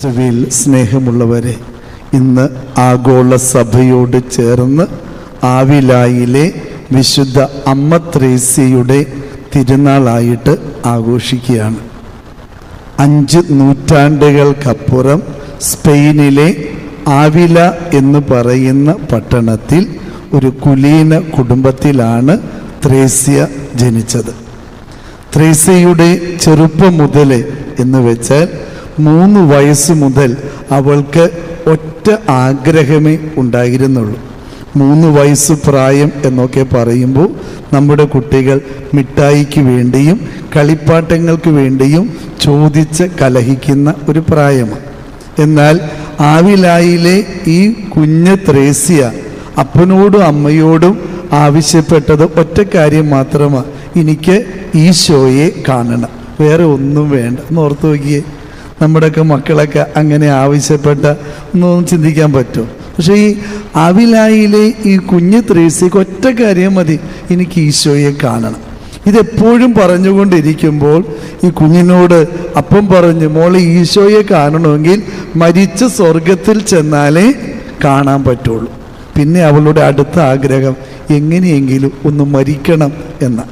ക്രിസ്തുവിൽ സ്നേഹമുള്ളവരെ ഇന്ന് ആഗോള സഭയോട് ചേർന്ന് ആവിലായിലെ വിശുദ്ധ അമ്മ ത്രേസ്യയുടെ തിരുനാളായിട്ട് ആഘോഷിക്കുകയാണ്. അഞ്ച് നൂറ്റാണ്ടുകൾക്കപ്പുറം സ്പെയിനിലെ ആവില എന്ന് പറയുന്ന പട്ടണത്തിൽ ഒരു കുലീന കുടുംബത്തിലാണ് ത്രേസ്യ ജനിച്ചത്. ത്രേസ്യയുടെ ചെറുപ്പം മുതലേ എന്ന് വെച്ചാൽ മൂന്ന് വയസ്സ് മുതൽ അവൾക്ക് ഒറ്റ ആഗ്രഹമേ ഉണ്ടായിരുന്നുള്ളൂ. മൂന്ന് വയസ്സ് പ്രായം എന്നൊക്കെ പറയുമ്പോൾ നമ്മുടെ കുട്ടികൾ മിഠായിക്ക് വേണ്ടിയും കളിപ്പാട്ടങ്ങൾക്ക് വേണ്ടിയും ചോദിച്ച് കലഹിക്കുന്ന ഒരു പ്രായമാണ്. എന്നാൽ ആവിലായിലെ ഈ കുഞ്ഞ് ത്രേസ്യ അപ്പനോടും അമ്മയോടും ആവശ്യപ്പെട്ടത് ഒറ്റ കാര്യം മാത്രമാണ് എനിക്ക് ഈശോയെ കാണണം. വേറെ ഒന്നും വേണ്ട. എന്ന് ഓർത്ത് നോക്കിയേ. നമ്മുടെയൊക്കെ മക്കളൊക്കെ അങ്ങനെ ആവശ്യപ്പെട്ട ഒന്നും ചിന്തിക്കാൻ പറ്റും. പക്ഷേ ഈ അവിലായിലെ ഈ കുഞ്ഞ് ത്രേസ്യക്ക് ഒറ്റ കാര്യം മതി. എനിക്ക് ഈശോയെ കാണണം. ഇതെപ്പോഴും പറഞ്ഞുകൊണ്ടിരിക്കുമ്പോൾ ഈ കുഞ്ഞിനോട് അപ്പം പറഞ്ഞു മോളെ ഈശോയെ കാണണമെങ്കിൽ മരിച്ച സ്വർഗത്തിൽ ചെന്നാലേ കാണാൻ പറ്റുള്ളൂ. പിന്നെ അവളുടെ അടുത്ത ആഗ്രഹം എങ്ങനെയെങ്കിലും ഒന്ന് മരിക്കണം എന്ന.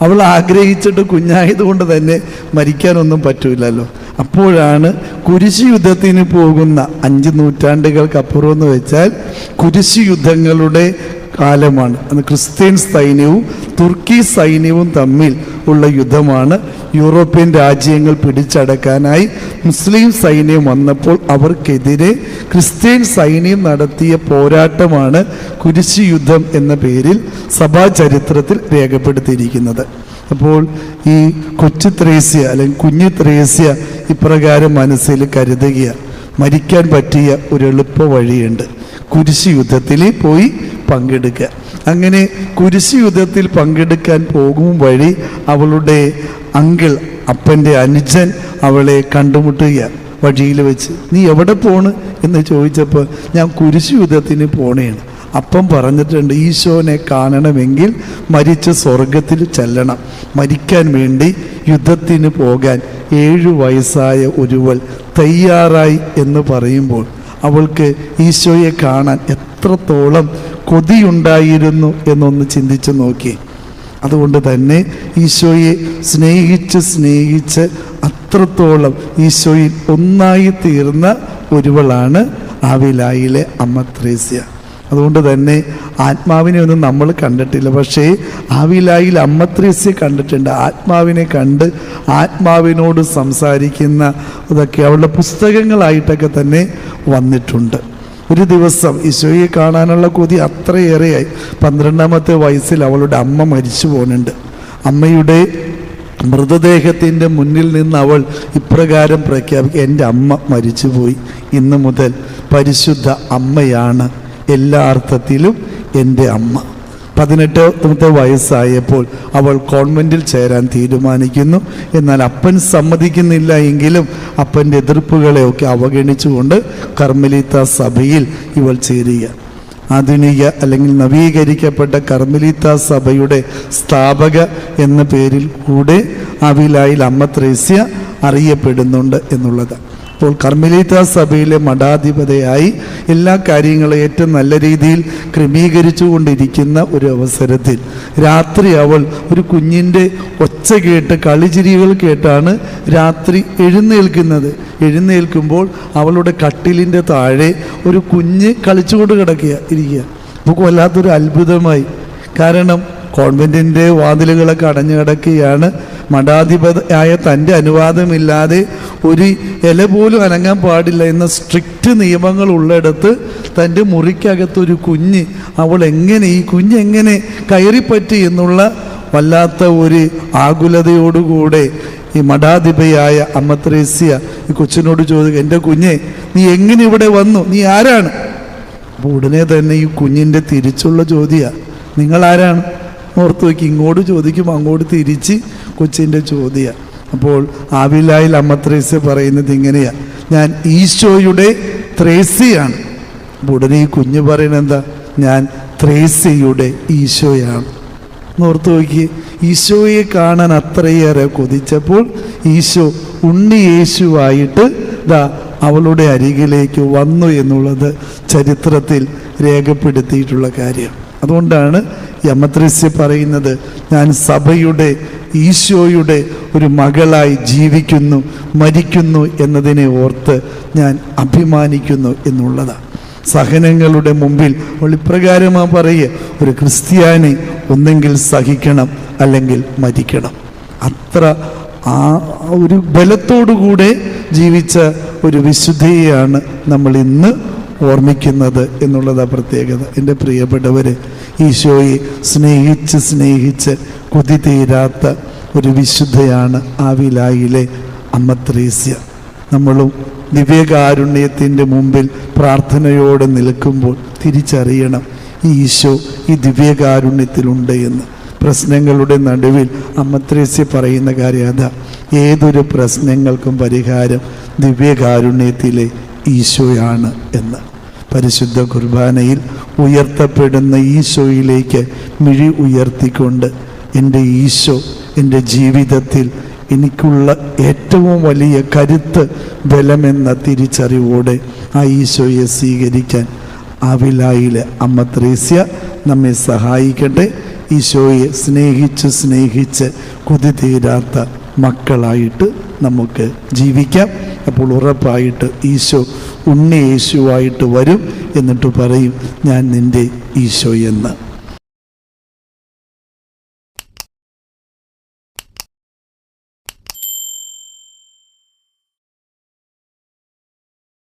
അവൾ ആഗ്രഹിച്ചിട്ട് കുഞ്ഞായതുകൊണ്ട് തന്നെ മരിക്കാനൊന്നും പറ്റൂലല്ലോ. അപ്പോഴാണ് കുരിശ് യുദ്ധത്തിന് പോകുന്ന അഞ്ച് നൂറ്റാണ്ടുകൾക്കപ്പുറം എന്ന് വെച്ചാൽ കുരിശ് യുദ്ധങ്ങളുടെ കാലമാണ്. അന്ന് ക്രിസ്ത്യൻ സൈന്യവും തുർക്കി സൈന്യവും തമ്മിൽ ഉള്ള യുദ്ധമാണ്. യൂറോപ്യൻ രാജ്യങ്ങൾ പിടിച്ചടക്കാനായി മുസ്ലിം സൈന്യം വന്നപ്പോൾ അവർക്കെതിരെ ക്രിസ്ത്യൻ സൈന്യം നടത്തിയ പോരാട്ടമാണ് കുരിശ് യുദ്ധം എന്ന പേരിൽ സഭാചരിത്രത്തിൽ രേഖപ്പെടുത്തിയിരിക്കുന്നത്. അപ്പോൾ ഈ കൊച്ചു ത്രേസ്യ അല്ലെങ്കിൽ കുഞ്ഞു ത്രേസ്യ ഇപ്രകാരം മനസ്സിൽ കരുതുക മരിക്കാൻ പറ്റിയ ഒരു എളുപ്പ വഴിയുണ്ട്. കുരിശ് യുദ്ധത്തിൽ പോയി പങ്കെടുക്കുക. അങ്ങനെ കുരിശ് യുദ്ധത്തിൽ പങ്കെടുക്കാൻ പോകും വഴി അവളുടെ അങ്കിൾ അപ്പന്റെ അനുജൻ അവളെ കണ്ടുമുട്ടുക വഴിയിൽ വെച്ച്. നീ എവിടെ പോണ്? എന്ന് ചോദിച്ചപ്പോൾ ഞാൻ കുരിശ് യുദ്ധത്തിന് പോണേണ്. അപ്പം പറഞ്ഞിട്ടുണ്ട് ഈശോനെ കാണണമെങ്കിൽ മരിച്ച സ്വർഗത്തിൽ ചെല്ലണം. മരിക്കാൻ വേണ്ടി യുദ്ധത്തിന് പോകാൻ ഏഴു വയസ്സായ ഒരുവൾ തയ്യാറായി എന്ന് പറയുമ്പോൾ അവൾക്ക് ഈശോയെ കാണാൻ എത്രത്തോളം കൊതിയുണ്ടായിരുന്നു എന്നൊന്ന് ചിന്തിച്ചു നോക്കി. അതുകൊണ്ട് തന്നെ ഈശോയെ സ്നേഹിച്ച് സ്നേഹിച്ച് അത്രത്തോളം ഈശോയിൽ ഒന്നായി തീർന്ന ഒരുവളാണ് ആവിലായിലെ അമ്മ ത്രേസ്യ അതുകൊണ്ട് തന്നെ ആത്മാവിനെ ഒന്നും നമ്മൾ കണ്ടിട്ടില്ല. പക്ഷേ ആവിലായിൽ അമ്മത്രേസ്യ കണ്ടിട്ടുണ്ട്. ആത്മാവിനെ കണ്ട് ആത്മാവിനോട് സംസാരിക്കുന്ന ഇതൊക്കെ അവളുടെ പുസ്തകങ്ങളായിട്ടൊക്കെ തന്നെ വന്നിട്ടുണ്ട്. ഒരു ദിവസം ഈശോയെ കാണാനുള്ള കൊതി അത്രയേറെയായി. പന്ത്രണ്ടാമത്തെ വയസ്സിൽ അവളുടെ അമ്മ മരിച്ചു പോകുന്നുണ്ട് അമ്മയുടെ മൃതദേഹത്തിന്റെ മുന്നിൽ നിന്ന് അവൾ ഇപ്രകാരം പ്രഖ്യാപിക്കുക എന്റെ അമ്മ മരിച്ചുപോയി. ഇന്നു മുതൽ പരിശുദ്ധ അമ്മയാണ് എല്ലാ അർത്ഥത്തിലും എന്റെ അമ്മ. പതിനെട്ടാമത്തെ വയസ്സായപ്പോൾ അവൾ കോൺവെന്റിൽ ചേരാൻ തീരുമാനിക്കുന്നു. എന്നാൽ അപ്പൻ സമ്മതിക്കുന്നില്ല എങ്കിലും അപ്പന്റെ എതിർപ്പുകളെയൊക്കെ അവഗണിച്ചുകൊണ്ട് കർമ്മലീത്ത സഭയിൽ ഇവൾ ചേരുക. ആധുനിക അല്ലെങ്കിൽ നവീകരിക്കപ്പെട്ട കർമ്മലീത്ത സഭയുടെ സ്ഥാപക എന്ന പേരിൽ കൂടെ അവിലായിൽ അമ്മ ത്രേസ്യ അറിയപ്പെടുന്നുണ്ട് എന്നുള്ളത് അപ്പോൾ കർമ്മലീത്ത സഭയിലെ മഠാധിപതയായി എല്ലാ കാര്യങ്ങളും ഏറ്റവും നല്ല രീതിയിൽ ക്രമീകരിച്ചു കൊണ്ടിരിക്കുന്ന ഒരു അവസരത്തിൽ. രാത്രി അവൾ ഒരു കുഞ്ഞിന്റെ ഒച്ച കേട്ട് കളിചിരികൾ കേട്ടാണ് രാത്രി എഴുന്നേൽക്കുന്നത്. എഴുന്നേൽക്കുമ്പോൾ അവളുടെ കട്ടിലിന്റെ താഴെ ഒരു കുഞ്ഞ് കളിച്ചുകൊണ്ട് കിടക്കുക ഇരിക്കുക. അപ്പോൾ വല്ലാത്തൊരു അത്ഭുതമായി. കാരണം കോൺവെന്റിന്റെ വാതിലുകളൊക്കെ അടഞ്ഞു കിടക്കുകയാണ്. മഠാധിപതിയായ തന്റെ അനുവാദമില്ലാതെ ഒരു ഇല പോലും അനങ്ങാൻ പാടില്ല എന്ന സ്ട്രിക്റ്റ് നിയമങ്ങൾ ഉള്ളിടത്ത് തന്റെ മുറിക്കകത്തൊരു കുഞ്ഞ് അവൾ എങ്ങനെ ഈ കുഞ്ഞ് എങ്ങനെ കയറിപ്പറ്റി എന്നുള്ള വല്ലാത്ത ഒരു ആകുലതയോടുകൂടെ ഈ മഠാധിപയായ അമ്മ ത്രേസ്യ ഈ കൊച്ചിനോട് ചോദിക്കുക എന്റെ കുഞ്ഞെ നീ എങ്ങനെ ഇവിടെ വന്നു? നീ ആരാണ്? അപ്പോൾ ഉടനെ തന്നെ ഈ കുഞ്ഞിന്റെ തിരിച്ചുള്ള ചോദ്യമാണ് നിങ്ങൾ ആരാണ്? ഓർത്ത് നോക്കി ഇങ്ങോട്ട് ചോദിക്കും അങ്ങോട്ട് തിരിച്ച് കൊച്ചിന്റെ ചോദ്യമാണ് അപ്പോൾ ആവിലായിൽ അമ്മ ത്രേസ്യ പറയുന്നത് ഇങ്ങനെയാണ് ഞാൻ ഈശോയുടെ ത്രേസ്യയാണ്. അപ്പോൾ ഉടനെ ഈ കുഞ്ഞ് പറയുന്നത് എന്താ ഞാൻ ത്രേസിയുടെ ഈശോയാണ്. ഓർത്ത് നോക്കി ഈശോയെ കാണാൻ അത്രയേറെ കൊതിച്ചപ്പോൾ ഈശോ ഉണ്ണി യേശുവായിട്ട് ദാ അവളുടെ അരികിലേക്ക് വന്നു എന്നുള്ളത് ചരിത്രത്തിൽ രേഖപ്പെടുത്തിയിട്ടുള്ള കാര്യം. അതുകൊണ്ടാണ് യമത്രസ്യ പറയുന്നത് ഞാൻ സഭയുടെ ഈശോയുടെ ഒരു മകളായി ജീവിക്കുന്നു മരിക്കുന്നു എന്നതിനെ ഓർത്ത് ഞാൻ അഭിമാനിക്കുന്നു എന്നുള്ളതാണ് സഹനങ്ങളുടെ മുമ്പിൽ അവൾ ഇപ്രകാരമാ പറയുക ഒരു ക്രിസ്ത്യാനി ഒന്നെങ്കിൽ സഹിക്കണം അല്ലെങ്കിൽ മരിക്കണം. അത്ര ആ ഒരു ബലത്തോടുകൂടെ ജീവിച്ച ഒരു വിശുദ്ധിയെയാണ് നമ്മൾ ഇന്ന് ഓർമ്മിക്കുന്നത് എന്നുള്ളതാ പ്രത്യേകത. എന്റെ പ്രിയപ്പെട്ടവർ ഈശോയെ സ്നേഹിച്ച് സ്നേഹിച്ച് കൊതി തീരാത്ത ഒരു വിശുദ്ധയാണ് ആവിലായിലെ അമ്മ നമ്മളും ദിവ്യകാരുണ്യത്തിന്റെ മുമ്പിൽ പ്രാർത്ഥനയോടെ നിൽക്കുമ്പോൾ തിരിച്ചറിയണം ഈ ഈശോ ഈ ദിവ്യകാരുണ്യത്തിലുണ്ട് എന്ന്. പ്രശ്നങ്ങളുടെ നടുവിൽ അമ്മത്രേസ്യ പറയുന്ന കാര്യം അതാ. ഏതൊരു പ്രശ്നങ്ങൾക്കും പരിഹാരം ദിവ്യകാരുണ്യത്തിലെ ഈശോയാണ് എന്ന്. പരിശുദ്ധ കുർബാനയിൽ ഉയർത്തപ്പെടുന്ന ഈശോയിലേക്ക് മിഴി ഉയർത്തിക്കൊണ്ട് എന്റെ ഈശോ എന്റെ ജീവിതത്തിൽ എനിക്കുള്ള ഏറ്റവും വലിയ കരുത്ത് ബലമെന്ന തിരിച്ചറിവോടെ ആ ഈശോയെ സ്വീകരിക്കാൻ ആവിലായിലെ അമ്മ ത്രേസ്യ നമ്മെ സഹായിക്കട്ടെ. ഈശോയെ സ്നേഹിച്ച് സ്നേഹിച്ച് കുതിതീരാത്ത മക്കളായിട്ട് നമുക്ക് ജീവിക്കാം. അപ്പോൾ ഉറപ്പായിട്ട് ഈശോ ഉണ്ണി യേശുവായിട്ട് വരും എന്നിട്ട് പറയും ഞാൻ നിന്റെ ഈശോ എന്ന്